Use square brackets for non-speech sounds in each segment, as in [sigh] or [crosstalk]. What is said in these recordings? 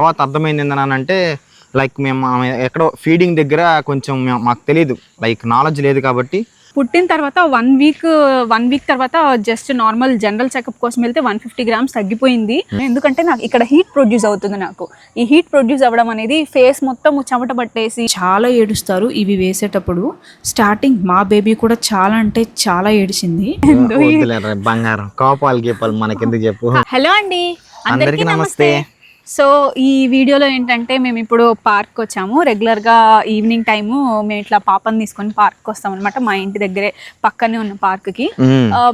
తర్వాత అర్థమైంది ఏంటంటే లైక్ మేము ఎక్కడో ఫీడింగ్ దగ్గర కొంచెం మేము- మాకు తెలియదు లైక్ నాలెడ్జ్ లేదు కాబట్టి. పుట్టిన తర్వాత వన్ వీక్ వన్ వీక్ తర్వాత జస్ట్ నార్మల్ జనరల్ చెకప్ కోసం వెళ్తే వన్ ఫిఫ్టీ గ్రామ్స్ తగ్గిపోయింది. ఎందుకంటే నాకు ఇక్కడ హీట్ ప్రొడ్యూస్ అవుతుంది నాకు. ఈ హీట్ ప్రొడ్యూస్ అవ్వడం అనేది ఫేస్ మొత్తం చెమట పట్టేసి చాలా ఏడుస్తారు ఇవి వేసేటప్పుడు. స్టార్టింగ్ మా బేబీ కూడా చాలా అంటే చాలా ఏడిచింది. బంగారం. కోపాలు గీపాలు మనకెందుకు చెప్పు? హలో అండి. అందరికీ నమస్తే. సో ఈ వీడియోలో ఏంటంటే మేము ఇప్పుడు పార్క్ వచ్చాము. రెగ్యులర్గా ఈవినింగ్ టైము మేము ఇట్లా పాపని తీసుకొని పార్క్ వస్తాం అనమాట మా ఇంటి దగ్గరే పక్కనే ఉన్న పార్క్కి.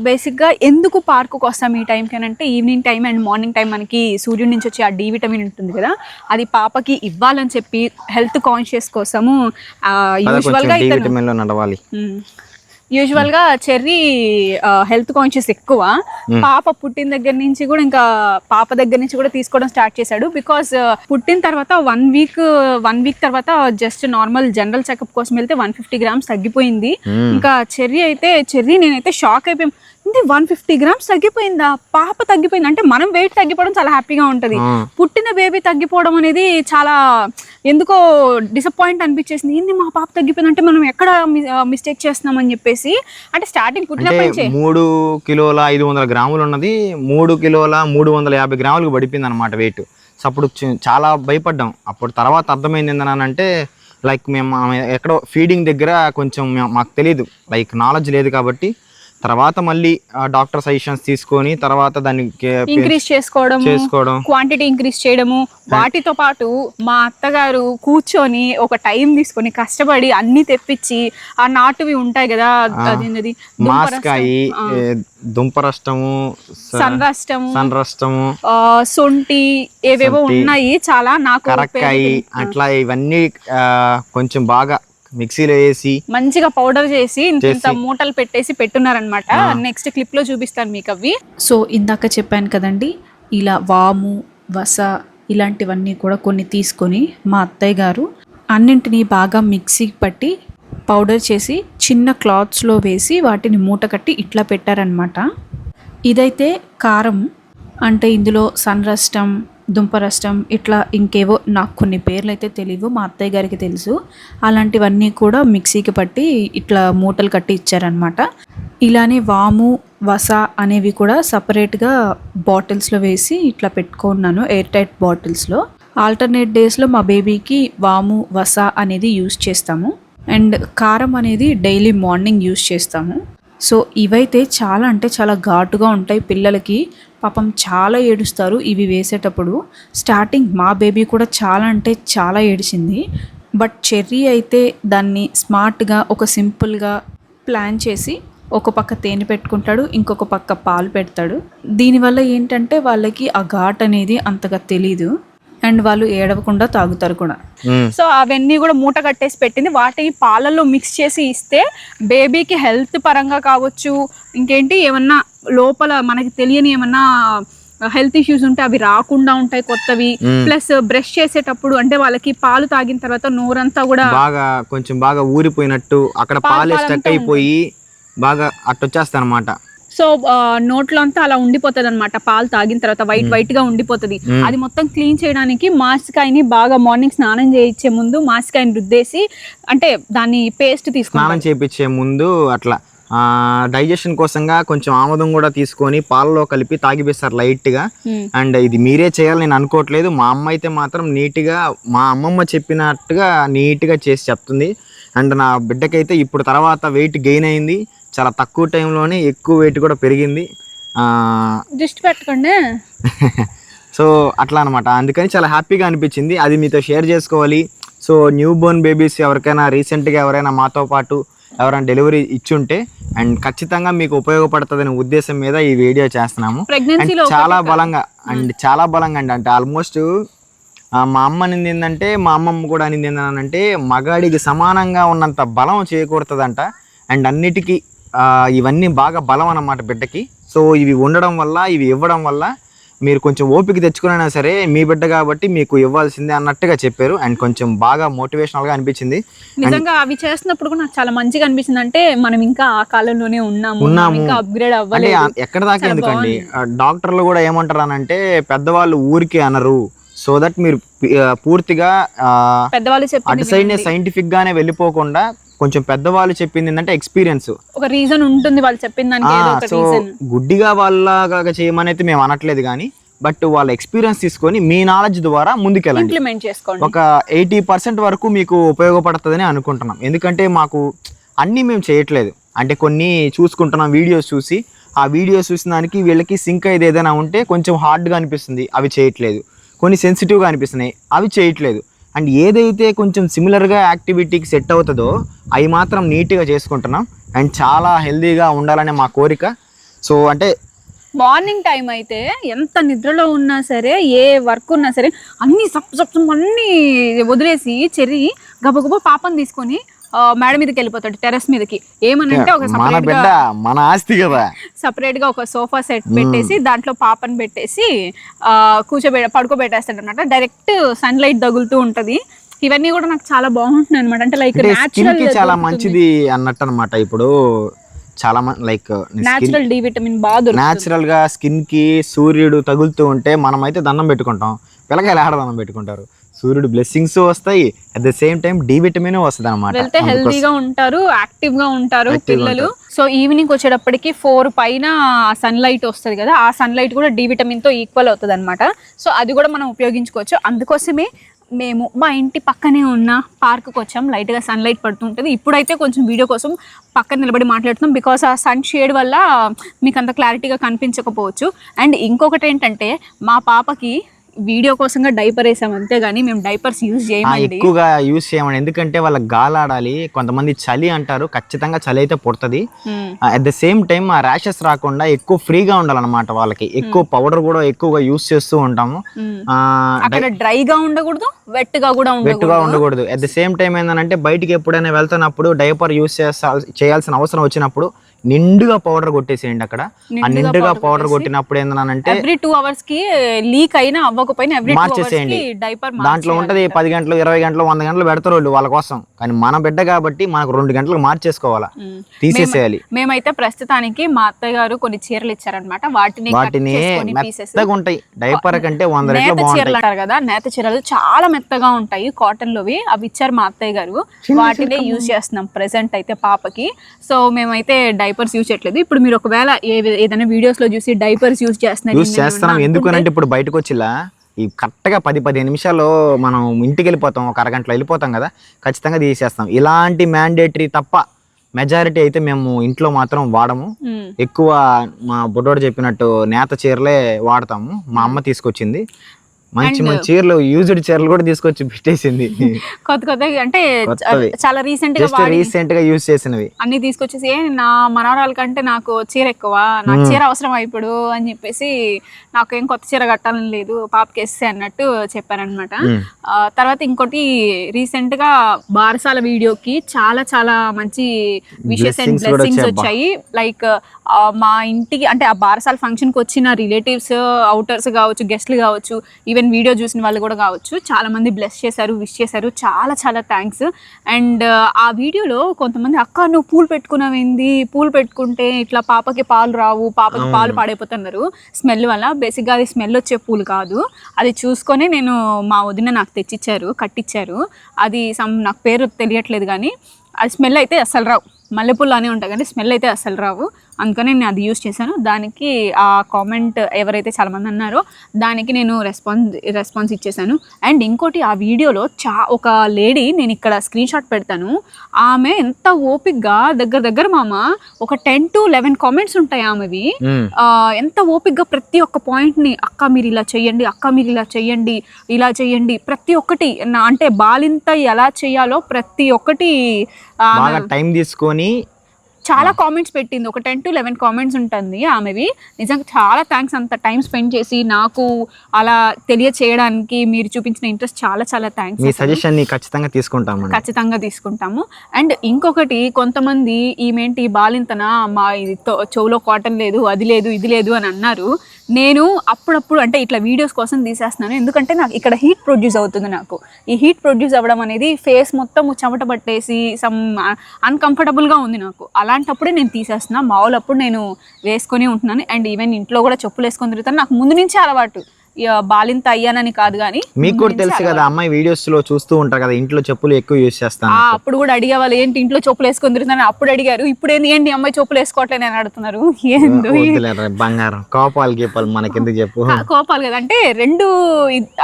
బేసిక్గా ఎందుకు పార్కుకి వస్తాం ఈ టైంకి అని అంటే evening time and morning time మనకి సూర్యుడి నుంచి వచ్చే ఆ డి విటమిన్ ఉంటుంది కదా అది పాపకి ఇవ్వాలని చెప్పి హెల్త్ కాన్షియస్ కోసము యూజువల్గా డి ఇతను విటమిన్లో నడవాలి యూజువల్గా చెర్రీ హెల్త్ కాన్షియస్ ఎక్కువ. పాప పుట్టిన దగ్గర నుంచి కూడా ఇంకా పాప దగ్గర నుంచి కూడా తీసుకోవడం స్టార్ట్ చేశాడు. బికాస్ పుట్టిన తర్వాత వన్ వీక్ వన్ వీక్ తర్వాత జస్ట్ నార్మల్ జనరల్ చెకప్ కోసం వెళ్తే వన్ ఫిఫ్టీ గ్రామ్స్ తగ్గిపోయింది. ఇంకా చెర్రీ అయితే చెర్రీ నేనైతే షాక్ అయిపోయాం ఇది వన్ ఫిఫ్టీ గ్రామ్స్ తగ్గిపోయిందా? పాప తగ్గిపోయింది. అంటే మనం వెయిట్ తగ్గిపోవడం చాలా హ్యాపీగా ఉంటుంది. పుట్టిన బేబీ తగ్గిపోవడం అనేది చాలా ఎందుకో డిసప్పాయింట్ అనిపించేసింది. ఏంది మా పాప తగ్గిపోయింది? అంటే మనం ఎక్కడ మిస్టేక్ చేస్తున్నాం అని చెప్పేసి అంటే స్టార్టింగ్ పుట్టినప్పటి మూడు కిలోల ఐదు వందల గ్రాములు ఉన్నది. మూడు కిలోల మూడు వందల యాభై గ్రాములకు పడిపోయింది అనమాట వెయిట్ సో అప్పుడు చాలా భయపడ్డాం. అప్పుడు తర్వాత అర్థమైంది ఏంటంటే లైక్ మేము ఎక్కడో ఫీడింగ్ దగ్గర కొంచెం మాకు తెలియదు లైక్ నాలెడ్జ్ లేదు కాబట్టి తర్వాత మళ్ళీ డాక్టర్ సజెషన్స్ తీసుకొని తర్వాత దాన్ని కే- ఇంక్రీజ్ చేసుకోవడము చేసుకోవడం. క్వాంటిటీ ఇంక్రీజ్ చేయడము. వాటితో పాటు మా అత్తగారు కూర్చొని ఒక టైం తీసుకొని కష్టపడి అన్ని తెప్పించి ఆ నాటువి ఉంటాయి కదా అదేంటది మాస్కాయి దుంపరష్టము సన్రష్టము సన్రష్టము సొంటి ఏవేవో ఉన్నాయి చాలా నాకు అట్లా ఇవన్నీ కొంచెం బాగా మిక్సీలో వేసి మంచిగా పౌడర్ చేసి ఇంత మూటలు పెట్టేసి పెట్టున్నారనమాట నెక్స్ట్ క్లిప్లో చూపిస్తాను మీకు అవి. సో ఇందాక చెప్పాను కదండి ఇలా వాము వస ఇలాంటివన్నీ కూడా కొన్ని తీసుకొని మా అత్తయ్య గారు అన్నింటినీ బాగా మిక్సీ పట్టి పౌడర్ చేసి చిన్న క్లాత్స్లో వేసి వాటిని మూట కట్టి ఇట్లా పెట్టారనమాట ఇదైతే కారం అంటే ఇందులో సన్రష్టం దుంపరష్టం ఇట్లా ఇంకేవో నాకు కొన్ని పేర్లు అయితే తెలియవు మా అత్తయ్య గారికి తెలుసు. అలాంటివన్నీ కూడా మిక్సీకి పట్టి ఇట్లా మూటలు కట్టి ఇచ్చారనమాట ఇలానే వాము వస అనేవి కూడా సపరేట్గా బాటిల్స్లో వేసి ఇట్లా పెట్టుకున్నాను ఎయిర్ టైట్ బాటిల్స్లో. ఆల్టర్నేట్ డేస్లో మా బేబీకి వాము వస అనేది యూస్ చేస్తాము. అండ్ కారం అనేది డైలీ మార్నింగ్ యూస్ చేస్తాము. సో ఇవైతే చాలా అంటే చాలా ఘాటుగా ఉంటాయి పిల్లలకి. పాపం చాలా ఏడుస్తారు ఇవి వేసేటప్పుడు. స్టార్టింగ్ మా బేబీ కూడా చాలా అంటే చాలా ఏడిచింది. బట్ చెర్రీ అయితే దాన్ని స్మార్ట్గా ఒక సింపుల్గా ప్లాన్ చేసి ఒక పక్క తేనె పెట్టుకుంటాడు ఇంకొక పక్క పాలు పెడతాడు. దీనివల్ల ఏంటంటే వాళ్ళకి ఆ ఘాట్ అనేది అంతగా తెలీదు. అండ్ వాళ్ళు ఏడవకుండా తాగుతారు కూడా. సో అవన్నీ కూడా మూట కట్టేసి పెట్టింది. వాటిని పాలల్లో మిక్స్ చేసి ఇస్తే బేబీకి హెల్త్ పరంగా కావచ్చు ఇంకేంటి ఏమన్నా లోపల మనకి తెలియని ఏమన్నా హెల్త్ ఇష్యూస్ ఉంటే అవి రాకుండా ఉంటాయి కొత్తవి. ప్లస్ బ్రష్ చేసేటప్పుడు అంటే వాళ్ళకి పాలు తాగిన తర్వాత నోరంతా కూడా బాగా కొంచెం బాగా ఊరిపోయినట్టు అక్కడ పాలే స్టక్ అయిపోయి బాగా అట్టొచ్చేస్తాయి అనమాట సో నోట్లో అంతా అలా ఉండిపోతుంది అనమాట పాలు తాగిన తర్వాత వైట్ వైట్గా ఉండిపోతుంది. అది మొత్తం క్లీన్ చేయడానికి మాస్కాయని బాగా మార్నింగ్ స్నానం చేయించే ముందు మాస్కాయని రుద్దేసి అంటే దాన్ని పేస్ట్ తీసుకున్నాం స్నానం చేపించే ముందు అట్లా డైజెషన్ కోసంగా కొంచెం ఆముదం కూడా తీసుకొని పాలలో కలిపి తాగిపిస్తారు లైట్గా అండ్ ఇది మీరే చేయాలి నేను అనుకోవట్లేదు. మా అమ్మ అయితే మాత్రం నీట్గా మా అమ్మమ్మ చెప్పినట్టుగా నీట్గా చేసి చెప్తుంది. అండ్ నా బిడ్డకైతే ఇప్పుడు తర్వాత వెయిట్ గెయిన్ అయింది. చాలా తక్కువ టైంలోనే ఎక్కువ వెయిట్ కూడా పెరిగింది. దృష్టి పెట్టకండి. [laughs] సో అట్లా అనమాట అందుకని చాలా హ్యాపీగా అనిపించింది. అది మీతో షేర్ చేసుకోవాలి. సో న్యూ బోర్న్ బేబీస్ ఎవరికైనా రీసెంట్గా ఎవరైనా మాతో పాటు ఎవరైనా డెలివరీ ఇచ్చుంటే అండ్ ఖచ్చితంగా మీకు ఉపయోగపడుతుందనే ఉద్దేశం మీద ఈ వీడియో చేస్తున్నాము. అండ్ చాలా బలంగా అండ్ చాలా బలంగా అండి. అంటే ఆల్మోస్ట్ మా అమ్మ అనింది ఏంటంటే మా అమ్మమ్మ కూడా అనింది ఏంటంటే మగాడికి సమానంగా ఉన్నంత బలం చేకూరుతుందంట. అండ్ అన్నిటికీ ఇవన్నీ బాగా బలం అన్నమాట బిడ్డకి. సో ఇవి ఉండడం వల్ల ఇవి ఇవ్వడం వల్ల మీరు కొంచెం ఓపిక తెచ్చుకురైనా సరే మీ బిడ్డ కాబట్టి మీకు ఇవ్వాల్సిందే అన్నట్టుగా చెప్పారు. అండ్ కొంచెం బాగా మోటివేషనల్గా అనిపించింది. నిజంగా అవి చేస్తున్నప్పుడు కూడా నాకు చాలా మంచిగా అనిపిస్తుంది అంటే మనం ఇంకా ఆ కాలంలోనే ఉన్నాము. ఉన్నాము. ఇంకా అప్గ్రేడ్ ఆ- ఎక్కడ దాకా ఎందుకండి? డాక్టర్లు కూడా ఏమంటారు అని అంటే పెద్దవాళ్ళు ఊరికే అనరు. సో దట్ మీరు పూర్తిగా పెద్దవాళ్ళు అటు సైడ్ సైంటిఫిక్ గానే వెళ్ళిపోకుండా కొంచెం పెద్దవాళ్ళు చెప్పింది ఏంటంటే ఎక్స్పీరియన్స్ ఒక రీజన్ ఉంటుంది వాళ్ళు ఒక సో గుడ్డిగా వాళ్ళగా చేయమని అయితే మేము అనట్లేదు కానీ బట్ వాళ్ళ ఎక్స్పీరియన్స్ తీసుకొని మీ నాలెడ్జ్ ద్వారా ముందుకెళ్ళండి. ఇంప్లిమెంట్ చేసుకోండి. ఒక ఎయిటీ పర్సెంట్ వరకు మీకు ఉపయోగపడుతుందని అనుకుంటున్నాం. ఎందుకంటే మాకు అన్నీ మేము చేయట్లేదు. అంటే కొన్ని చూసుకుంటున్నాం వీడియోస్ చూసి ఆ వీడియోస్ చూసిన దానికి వీళ్ళకి సింక్ అయ్యేది ఏదైనా ఉంటే కొంచెం హార్డ్గా అనిపిస్తుంది. అవి చేయట్లేదు. కొన్ని సెన్సిటివ్గా అనిపిస్తున్నాయి. అవి చేయట్లేదు. అండ్ ఏదైతే కొంచెం సిమిలర్గా యాక్టివిటీకి సెట్ అవుతుందో అవి మాత్రం నీట్గా చేసుకుంటున్నాం. అండ్ చాలా హెల్దీగా ఉండాలనే మా కోరిక. సో అంటే మార్నింగ్ టైం అయితే ఎంత నిద్రలో ఉన్నా సరే ఏ వర్క్ ఉన్నా సరే అన్ని సప్ సప్ అన్నీ వదిలేసి చెర్రి గబగబా పాపం తీసుకొని మేడ మీదకి వెళ్ళిపోతాడు టెర్రస్ మీదకి. ఏమనంటే ఒక మన సపరేట్గా మన ఆస్తి కదా. సపరేట్గా ఒక సోఫా సెట్ పెట్టేసి దాంట్లో పాపని పెట్టేసి ఆ, కూర్చోబె పడుకోబెట్టేస్తాడు అనమాట డైరెక్ట్ సన్ లైట్ తగులుతూ ఉంటది. ఇవన్నీ కూడా నాకు చాలా బాగుంటుంది అనమాట అంటే లైక్ అంటే స్కిన్ న్యాచురల్కి చాలా మంచిది అన్నట్టు అనమాట ఇప్పుడు. చాలా మంది లైక్ న్యాచురల్ డి విటమిన్ బాగా దొరుకుతుంది. న్యాచురల్గా స్కిన్కి సూర్యుడు తగులుతూ ఉంటే మనం అయితే దండం పెట్టుకుంటాం. పిల్లకాయలు ఆడ దండం పెట్టుకుంటారు. సూర్యుడు బ్లెస్సింగ్స్ వస్తాయి. At the same time D vitamin వస్తుంది వెళ్తే అనమాట హెల్తీగా ఉంటారు యాక్టివ్గా ఉంటారు పిల్లలు. సో ఈవినింగ్ వచ్చేటప్పటికి ఫోర్ పైన సన్ లైట్ వస్తుంది కదా ఆ సన్ లైట్ కూడా డి విటమిన్తో ఈక్వల్ అవుతుంది అనమాట సో అది కూడా మనం ఉపయోగించుకోవచ్చు. అందుకోసమే మేము మా ఇంటి పక్కనే ఉన్న పార్క్కి వచ్చాం. లైట్గా సన్ లైట్ పడుతుంటుంది. ఇప్పుడైతే కొంచెం వీడియో కోసం పక్కన నిలబడి మాట్లాడుతున్నాం బికాస్ ఆ సన్ షేడ్ వల్ల మీకు అంత క్లారిటీగా కనిపించకపోవచ్చు. అండ్ ఇంకొకటి ఏంటంటే మా పాపకి వీడియో కోసంగా డైపర్ వేసాం అంతేగాని మేము డైపర్స్ యూజ్ చేయమండి. ఎక్కువగా యూస్ చేయమని ఎందుకంటే వాళ్ళకి గాలాడాలి కొంతమంది చలి అంటారు ఖచ్చితంగా చలి అయితే పుడుతుంది. అట్ ద సేమ్ టైం ఆ ర్యాషెస్ రాకుండా ఎక్కువ ఫ్రీగా ఉండాలన్నమాట వాళ్ళకి. ఎక్కువ పౌడర్ కూడా ఎక్కువగా యూస్ చేస్తూ ఉంటాము. అక్కడ డ్రైగా ఉండకూడదు వెట్గా కూడా వెట్టుగా ఉండకూడదు ఉండకూడదు. అట్ ద సేమ్ టైం ఏంటంటే బయటికి ఎప్పుడైనా వెళ్తున్నప్పుడు డైపర్ చేసా చేయాల్సిన అవసరం వచ్చినప్పుడు నిండుగా పౌడర్ కొట్టేసేయండి అక్కడ. ఆ నిండుగా పౌడర్ కొట్టినప్పుడు ఏంటంటే ఎవ్రీ టూ అవర్స్కి లీక్ అయినా అవ్వకపోయినా ఎవ్రీ మార్చేసేయండి. డైపర్ దాంట్లో ఉంటది పది గంటలు ఇరవై గంటలు వంద గంటలు పెడతారు వాళ్ళు వాళ్ళ కోసం. కానీ మన బిడ్డ కాబట్టి మనకు రెండు గంటలకు మార్చేసుకోవాలా. తీసేసేయాలి. మేమైతే ప్రస్తుతానికి మా అత్తయ్య గారు కొన్ని చీరలు ఇచ్చారనమాట వాటిని వాటిని. మెత్తగా ఉంటాయి. డైపర్ కంటే వంద రెట్లు చీరలు బాగుంటాయి. అంటారు కదా నేత చీరలు చాలా మెత్తగా ఉంటాయి కాటన్ లోవి అవి ఇచ్చారు మా అత్తయ్య గారు. వాటినే యూజ్ చేస్తున్నాం ప్రెసెంట్ అయితే పాపకి. సో మేమైతే డైపర్స్ యూజ్ చేయట్లేదు. ఇప్పుడు మీరు ఒకవేళ ఏదైనా వీడియోస్లో చూసి డైపర్స్ యూజ్ చేస్తున్నారు యూస్ చేస్తున్నాం. ఎందుకనంటే ఇప్పుడు బయటకు వచ్చిలా ఈ కరెక్ట్గా పది పదిహేను నిమిషాల్లో మనం ఇంటికి వెళ్ళిపోతాం. ఒక అరగంటలో వెళ్ళిపోతాం కదా. ఖచ్చితంగా తీసేస్తాం. ఇలాంటి మ్యాండేటరీ తప్ప మెజారిటీ అయితే మేము ఇంట్లో మాత్రం వాడము. ఎక్కువ మా బుడ్డోడు చెప్పినట్టు నేత చీరలే వాడతాము. మా అమ్మ తీసుకొచ్చింది. మంచి మంచి చీరలు యూజ్డ్ చీరలు కూడా తీసుకొచ్చి పెట్టేసింది. కొత్త కొత్త అంటే. చాలా రీసెంట్గా రీసెంట్గా యూజ్ చేసినవి. అన్ని తీసుకొచ్చేసి "ఏ, నా మనవరాల కంటే నాకు చీర ఎక్కువ నాకు చీర అవసరం ఇప్పుడు? అని చెప్పేసి నాకు ఏం కొత్త చీర కట్టాలని లేదు పాపకి వేస్తే అన్నట్టు చెప్పారనమాట మ్మ్. తర్వాత ఇంకోటి రీసెంట్గా బారసాల వీడియోకి చాలా చాలా మంచి విషెస్ అండ్ బ్లెస్సింగ్స్ వచ్చాయి. వచ్చాయి లైక్ మా ఇంటికి అంటే ఆ బారసాల ఫంక్షన్కి వచ్చిన రిలేటివ్స్ అవుటర్స్ కావచ్చు గెస్ట్లు కావచ్చు ఈవెన్ వీడియో చూసిన వాళ్ళు కూడా కావచ్చు. చాలా మంది బ్లెస్ చేశారు విష్ చేశారు. చాలా చాలా థ్యాంక్స్. అండ్ ఆ వీడియోలో కొంతమంది అక్క నువ్వు పూలు పెట్టుకున్నావేంది? పూలు పెట్టుకుంటే ఇట్లా పాపకి పాలు రావు పాపకి పాలు పాడైపోతున్నారు. స్మెల్ వల్ల బేసిక్గా అది స్మెల్ వచ్చే పూలు కాదు. అది చూసుకొని నేను మా వదిన నాకు తెచ్చిచ్చారు కట్టించారు అది సమ్ నాకు పేరు తెలియట్లేదు కానీ అది స్మెల్ అయితే అస్సలు రావు. మల్లెపూలు అనే ఉంటాయి కానీ స్మెల్ అయితే అస్సలు రావు. అందుకని నేను అది యూస్ చేశాను. దానికి ఆ కామెంట్ ఎవరైతే చాలామంది అన్నారో దానికి నేను రెస్పాన్స్ రెస్పాన్స్ ఇచ్చేసాను అండ్ ఇంకోటి ఆ వీడియోలో చా ఒక లేడీ నేను ఇక్కడ స్క్రీన్ షాట్ పెడతాను. ఆమె ఎంత ఓపిక్గా దగ్గర దగ్గర మామ ఒక టెన్ టు లెవెన్ కామెంట్స్ ఉంటాయి ఆమెవి. ఎంత ఓపిక్గా ప్రతి ఒక్క పాయింట్ని అక్క మీరు ఇలా చెయ్యండి అక్క మీరు ఇలా చెయ్యండి ఇలా చెయ్యండి ప్రతి ఒక్కటి అంటే బాలింత ఎలా చేయాలో ప్రతి ఒక్కటి టైం తీసుకొని చాలా కామెంట్స్ పెట్టింది. ఒక టెన్ టు లెవెన్ కామెంట్స్ ఉంటుంది ఆమెవి. నిజంగా చాలా థ్యాంక్స్ అంత టైం స్పెండ్ చేసి నాకు అలా తెలియచేయడానికి మీరు చూపించిన ఇంట్రెస్ట్ చాలా చాలా మీ థ్యాంక్స్ సజెషన్ని ఖచ్చితంగా తీసుకుంటామండి ఖచ్చితంగా తీసుకుంటాము. అండ్ ఇంకొకటి కొంతమంది ఈమెంటి బాలింతన మా ఇది చెవులో కాటన్ లేదు అది లేదు ఇది లేదు అని అన్నారు. నేను అప్పుడప్పుడు అంటే ఇట్లా వీడియోస్ కోసం తీసేస్తున్నాను. ఎందుకంటే నాకు ఇక్కడ హీట్ ప్రొడ్యూస్ అవుతుంది నాకు. ఈ హీట్ ప్రొడ్యూస్ అవ్వడం అనేది ఫేస్ మొత్తం చెమట పట్టేసి సమ్ అన్కంఫర్టబుల్గా uh, ఉంది నాకు. అలాంటప్పుడే నేను తీసేస్తున్నా. మామూలప్పుడు నేను వేసుకొని ఉంటున్నాను. అండ్ ఈవెన్ ఇంట్లో కూడా చెప్పులు వేసుకొని తిరుగుతాను. నాకు ముందు నుంచే అలవాటు. బాలింత అయ్యానని కాదు కానీ మీకు కూడా తెలుసు కదా అమ్మాయి వీడియోస్లో చూస్తూ ఉంటారు కదా ఇంట్లో చెప్పులు ఎక్కువ యూజ్ చేస్తాను అప్పుడు కూడా అడిగే వాళ్ళు ఏంటి ఇంట్లో చెప్పులు వేసుకొని తిరుగుతాను అప్పుడు అడిగారు ఇప్పుడు ఏంటి ఏంటి అమ్మాయి చెప్పులు వేసుకోవట్లేదు అని అడుగుతున్నారు. ఏందో? బంగారం. కోపాలు గీపాలు మనకెందుకు చెప్పు? కోపాలు కదా అంటే రెండు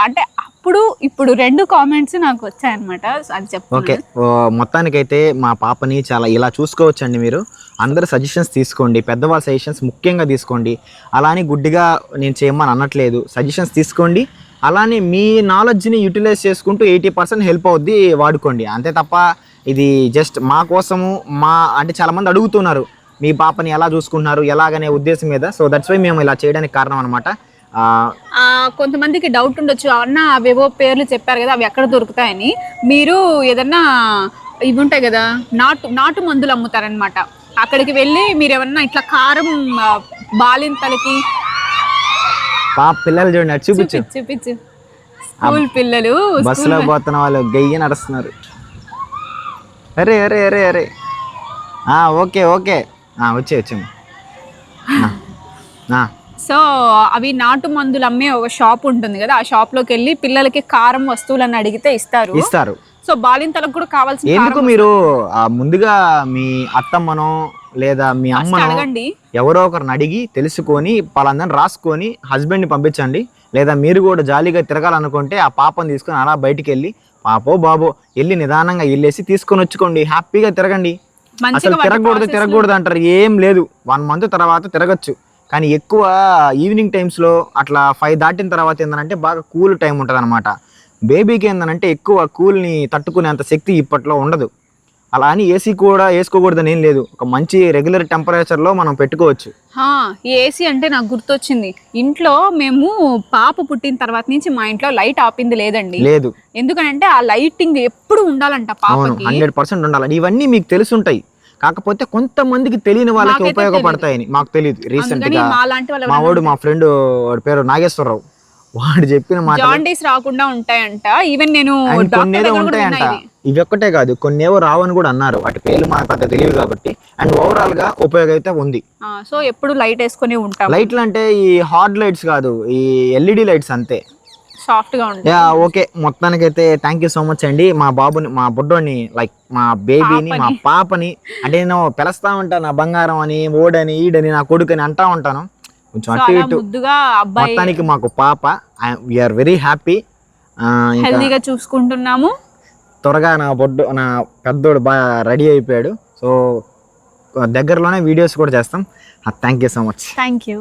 అంటే అప్పుడు ఇప్పుడు రెండు కామెంట్స్ నాకు వచ్చాయన్నమాట. అది చెప్తాను ఓకే. మొత్తానికైతే మా పాపని చాలా ఇలా చూసుకోవచ్చండి మీరు. అందరు సజెషన్స్ తీసుకోండి. పెద్దవాళ్ళ సజెషన్స్ ముఖ్యంగా తీసుకోండి. అలానే గుడ్డిగా నేను చేయమని అనట్లేదు. సజెషన్స్ తీసుకోండి. అలానే మీ నాలెడ్జ్ని యూటిలైజ్ చేసుకుంటూ ఎయిటీ పర్సెంట్ హెల్ప్ అవుద్ది వాడుకోండి. అంతే తప్ప ఇది జస్ట్ మా కోసము మా అంటే చాలామంది అడుగుతున్నారు. మీ పాపని ఎలా చూసుకుంటున్నారు ఎలాగనే ఉద్దేశం మీద. సో దట్స్ వై మేము ఇలా చేయడానికి కారణం అనమాట కొంతమందికి డౌట్ ఉండొచ్చు. అన్న అవేవో పేర్లు చెప్పారు కదా అవి ఎక్కడ దొరుకుతాయని. మీరు ఏదన్నా ఇవి ఉంటాయి కదా నాటు నాటు మందులు అమ్ముతారనమాట అక్కడికి వెళ్ళి మీరు ఏమన్నా ఇట్లా కారం బాలింతలకి పాప పిల్లలు చూడండి చూపించు. చూపించు స్కూల్ పిల్లలు బస్సులో పోతున్న వాళ్ళు గయ్యి నడుస్తున్నారు. అరే అరే అరే అరే. ఆ, ఓకే ఓకే. ఆ, వచ్చే వచ్చాము ఆ, సో అవి నాటు మందులు అమ్మే ఒక షాప్ ఉంటుంది కదా ఆ షాప్లోకి వెళ్ళి పిల్లలకి కారం వస్తువులను అడిగితే ఇస్తారు. ఇస్తారు. సో బాలింతలకు కూడా కావాల్సిన ఎందుకు మీరు ఆ, ముందుగా మీ అత్తమ్మనో లేదా మీ అమ్మనో అడగండి. ఎవరో ఒకరిని అడిగి తెలుసుకొని పలాందని రాసుకొని హస్బెండ్ని పంపించండి. లేదా మీరు కూడా జాలీగా తిరగాలనుకుంటే ఆ పాపని తీసుకొని అలా బయటికి వెళ్ళి పాపో బాబో వెళ్ళి నిదానంగా వెళ్ళేసి తీసుకొని వచ్చుకోండి. హ్యాపీగా తిరగండి. మంచిగా అసలు వాటి తిరగకూడదు process తిరగకూడదు అంటారు. ఏం లేదు. వన్ మంత్ తర్వాత తిరగచ్చు. కానీ ఎక్కువ ఈవినింగ్ టైమ్స్లో అట్లా ఫైవ్ దాటిన తర్వాత ఏంటంటే బాగా కూల్ టైం ఉంటుంది అనమాట బేబీకి ఏంటంటే ఎక్కువ కూల్ని తట్టుకునేంత శక్తి ఇప్పట్లో ఉండదు. అలా అని ఏసీ కూడా వేసుకోకూడదని ఏం లేదు. ఒక మంచి రెగ్యులర్ టెంపరేచర్లో మనం పెట్టుకోవచ్చు. ఏసీ అంటే నాకు గుర్తొచ్చింది. ఇంట్లో మేము పాప పుట్టిన తర్వాత నుంచి మా ఇంట్లో లైట్ ఆపింది లేదండి. లేదు. ఎందుకంటే ఆ లైటింగ్ ఎప్పుడు ఉండాలంట పాపకి. హండ్రెడ్ పర్సెంట్ ఉండాలి. ఇవన్నీ మీకు తెలుసుంటాయి. కాకపోతే కొంతమందికి తెలియని వాళ్ళకి ఉపయోగపడతాయని మాకు తెలియదు రీసెంట్గా మా వాడు మా ఫ్రెండ్ వాడి పేరు నాగేశ్వరరావు. వాడు చెప్పిన మాట జాండీస్ రాకుండా ఉంటాయంట. ఈవెన్ నేను కొన్ని ఉంటాయంట. ఇవి. ఒక్కటే కాదు కొన్ని ఏవో రావని కూడా అన్నారు. వాటి పేర్లు మనకు పెద్ద తెలియదు కాబట్టి. అండ్ ఓవరాల్గా ఉపయోగం అయితే ఉంది. సో ఎప్పుడు లైట్ వేసుకొని ఉంటాం లైట్లు అంటే ఈ హార్డ్ లైట్స్ కాదు ఈ ఎల్ఈడి లైట్స్ అంతే. సాఫ్ట్గా ఉంటుంది. Yeah okay. మొత్తానికైతే థ్యాంక్ యూ సో మచ్ అండి. మా బాబుని మా బుడ్డోని లైక్ మా బేబీని మా పాపని. అంటే నేను పిలుస్తా ఉంటాను నా బంగారం అని ఓడని ఈడని నా కొడుకని అంటా ఉంటాను. కొంచెం అటు ఇటు. మొత్తానికి మాకు పాప. వీఆర్ వెరీ హ్యాపీ హెల్దీగా చూసుకుంటున్నాము. త్వరగా నా బొడ్డు నా పెద్దోడు బాగా రెడీ అయిపోయాడు. సో దగ్గరలోనే వీడియోస్ కూడా చేస్తాం. Thank you so much thank you